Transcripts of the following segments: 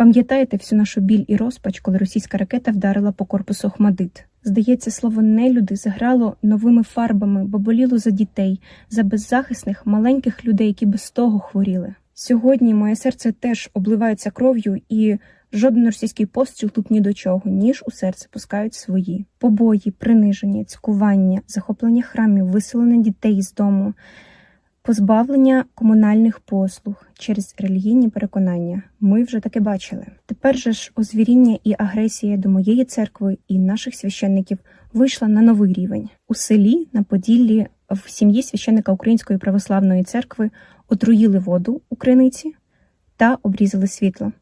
Пам'ятаєте всю нашу біль і розпач, коли російська ракета вдарила по корпусу Охмадит? Здається, слово нелюди заграло новими фарбами, бо боліло за дітей, за беззахисних маленьких людей, які без того хворіли. Сьогодні моє серце теж обливається кров'ю, і жоден російський постріл тут ні до чого, ніж у серце пускають свої побої, приниження, цькування, захоплення храмів, виселення дітей з дому, позбавлення комунальних послуг через релігійні переконання. Ми вже таке бачили. Тепер же ж озвіріння і агресія до моєї церкви і наших священників вийшла на новий рівень у селі на Поділлі в сім'ї священника Української православної церкви отруїли воду у криниці та обрізали світло,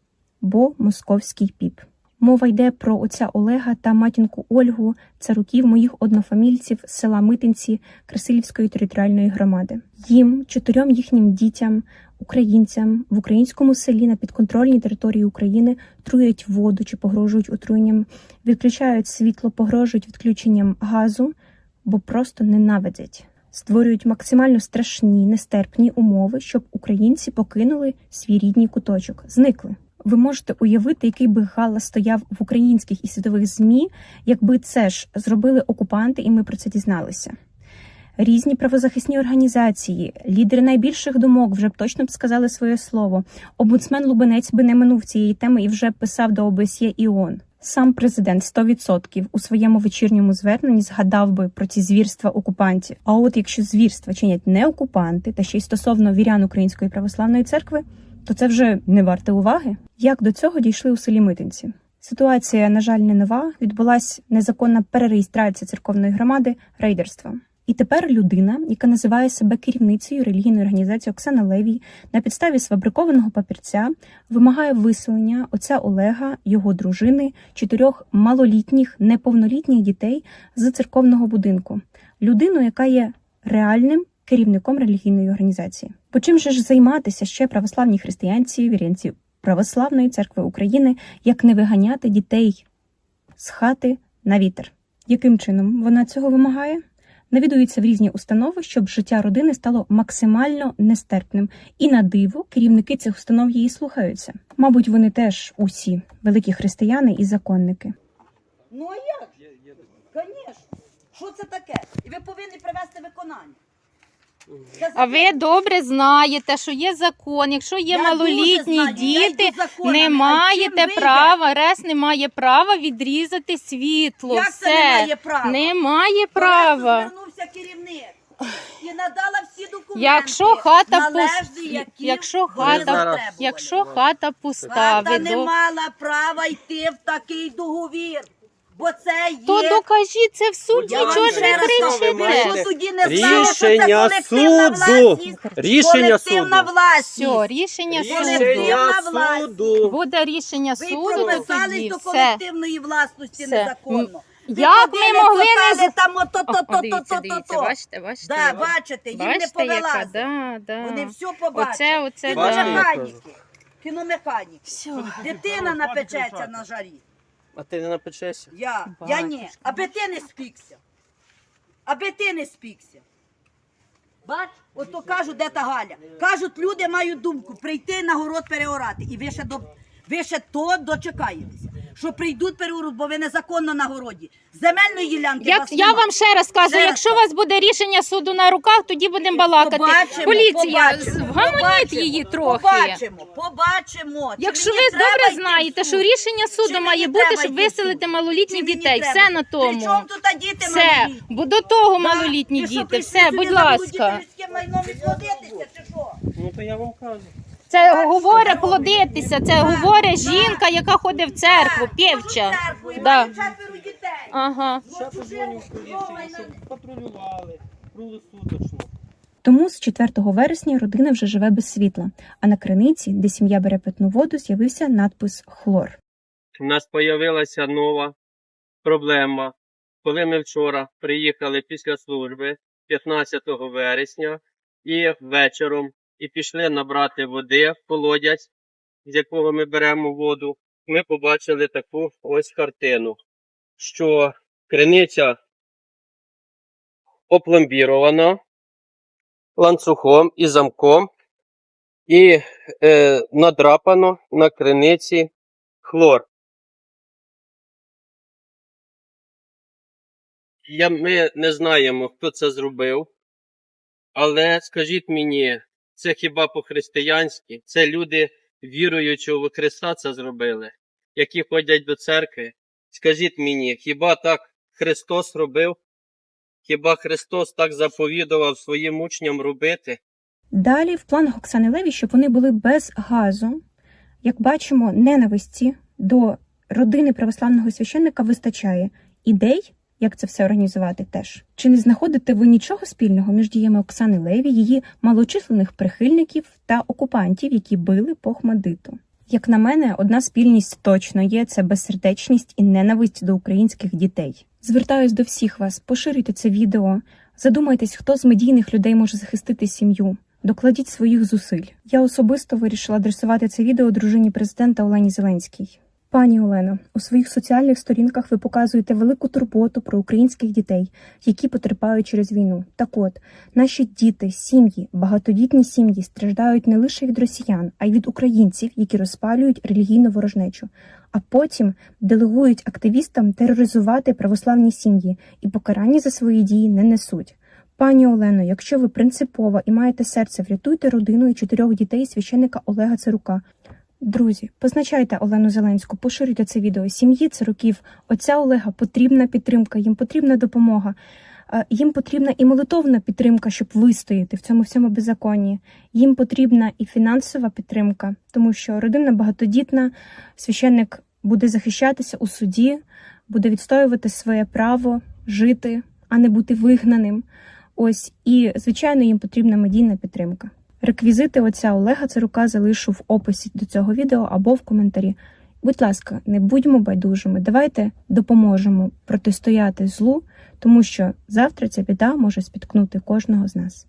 бо московський піп. Мова йде про отця Олега та матінку Ольгу, царуків моїх однофамільців з села Митинці Красилівської територіальної громади. Їм, чотирьом їхнім дітям, українцям в українському селі на підконтрольній території України труять воду чи погрожують отруєнням, відключають світло, погрожують відключенням газу, бо просто ненавидять. Створюють максимально страшні, нестерпні умови, щоб українці покинули свій рідний куточок, зникли. Ви можете уявити, який би галас стояв в українських і світових змі, якби це ж зробили окупанти, і ми про це дізналися. Різні правозахисні організації, лідери найбільших думок вже б точно б сказали своє слово. Омбудсмен Лубенець би не минув цієї теми і вже писав до ОБСЄ і ООН. Сам президент 100% у своєму вечірньому зверненні згадав би про ці звірства окупантів. А от якщо звірства чинять не окупанти, та ще й стосовно вірян Української православної церкви, то це вже не варте уваги. Як до цього дійшли у селі Митинці? Ситуація, на жаль, не нова. Відбулася незаконна перереєстрація церковної громади рейдерством. І тепер людина, яка називає себе керівницею релігійної організації Оксана Левій, на підставі сфабрикованого папірця вимагає виселення отця Олега, його дружини, чотирьох малолітніх, неповнолітніх дітей з церковного будинку. Людину, яка є реальним керівником релігійної організації. Бо чим же ж займатися ще православні християнці, вірянці Православної церкви України, як не виганяти дітей з хати на вітер? Яким чином вона цього вимагає? Навідуються в різні установи, щоб життя родини стало максимально нестерпним. І на диво керівники цих установ її слухаються. Мабуть, вони теж усі великі християни і законники. Ну а як? Звісно. Що це таке? І ви повинні привести виконання. А ви добре знаєте, що є закон. Якщо є Я дуже малолітні знаю, я йду діти, законами. не А чим маєте права, РЕС не має права відрізати світло. Як Все. це немає права? Немає права. Звернувся керівник і надала всі документи. Якщо хата належні, які якщо хата, затребували. якщо хата пуста, Хата ви не до... мала права йти в такий договір, бо це є... то докажіть це в суді, Я вам чого ж ще ви раз кажу, кричите? не знали, що це Рішення колективна суду. власність? Рішення колективна суду. власність. Все, рішення суду. Колективна Рішення власність. суду. Буде рішення Ви суду, то прописались тоді до все. колективної власності Все. незаконно. Ви Як ми могли не з- там ото, то, О, то, дивіться, то, то, дивіться, то. бачите, бачите. Да, бачите, їм не Бачите, яка, повелазить. да, да. Вони все побачать. Оце, оце, Бачите, да. Кіномеханіки. Кіномеханіки. Все. Дитина напечеться на жарі. А ти не напечешся? Я, я ні. Батюшка. Аби ти не спікся. Аби ти не спікся. Бач, ото кажуть, де та Галя. Кажуть, люди мають думку прийти на город переорати. І ви ще до ви ще то дочекаєтеся. Що прийдуть переоруть, бо ви незаконно на городі. Земельної ділянки. Як вас я нема. вам ще раз кажу, Ще раз якщо у вас буде рішення суду на руках, тоді будемо балакати. Побачимо, Поліція, побачимо, вгамоніть побачимо, її трохи. Побачимо, побачимо. Чи Якщо ви треба добре йти в знаєте, суд? що рішення Чи суду мені має бути, треба щоб йти в виселити малолітніх Чи мені дітей. треба? Все на При чому тому. тут діти Все, малолітні? бо до того Да? малолітні що, діти. прийшли Все, сюди будь на ласка. майно відплодитися, чи що? Ну то я вам кажу. Це говорить плодитися, це говорить жінка, яка ходить в церкву, півча. церкву і Да. маю четверо дітей. Ага. Ще позвоню в поліцію, щоб патрулювали круглосуточно. Тому з 4 вересня родина вже живе без світла. А на криниці, де сім'я бере питну воду, з'явився надпис Хлор. У нас з'явилася нова проблема. Коли ми вчора приїхали після служби 15 вересня і вечором і пішли набрати води в колодязь, з якого ми беремо воду, ми побачили таку ось картину, що криниця опломбірована ланцюгом і замком, і е, надрапано на криниці хлор. Я, ми не знаємо, хто це зробив, але скажіть мені, це хіба по-християнськи? Це люди віруючого в Христа це зробили, які ходять до церкви. Скажіть мені, хіба так Христос робив? Хіба Христос так заповідував своїм учням робити? Далі в планах Оксани Леві, щоб вони були без газу. Як бачимо, ненависті до родини православного священника вистачає ідей, як це все організувати теж. Чи не знаходите ви нічого спільного між діями Оксани Леві, її малочисленних прихильників та окупантів, які били по Хмадиту? Як на мене, одна спільність точно є це безсердечність і ненависть до українських дітей. Звертаюсь до всіх вас, поширюйте це відео, задумайтесь, хто з медійних людей може захистити сім'ю. Докладіть своїх зусиль. Я особисто вирішила адресувати це відео дружині президента Олені Зеленській. Пані Олено, у своїх соціальних сторінках ви показуєте велику турботу про українських дітей, які потерпають через війну. Так от, наші діти, сім'ї, багатодітні сім'ї страждають не лише від росіян, а й від українців, які розпалюють релігійну ворожнечу, а потім делегують активістам тероризувати православні сім'ї і покарання за свої дії не несуть. Пані Олено, якщо ви принципова і маєте серце, врятуйте родину і чотирьох дітей священника Олега Царука. Друзі, позначайте Олену Зеленську, поширюйте це відео. Сім'ї Царуків, отця Олега потрібна підтримка, їм потрібна допомога. Е, Їм потрібна і молитовна підтримка, щоб вистояти в цьому всьому беззаконні. Їм потрібна і фінансова підтримка, тому що родина багатодітна, священник буде захищатися у суді, буде відстоювати своє право жити, а не бути вигнаним. Ось і звичайно їм потрібна медійна підтримка. Реквізити отця Олега Царука залишу в описі до цього відео або в коментарі. Будь ласка, не будьмо байдужими. Давайте допоможемо протистояти злу, тому що завтра ця біда може спіткнути кожного з нас.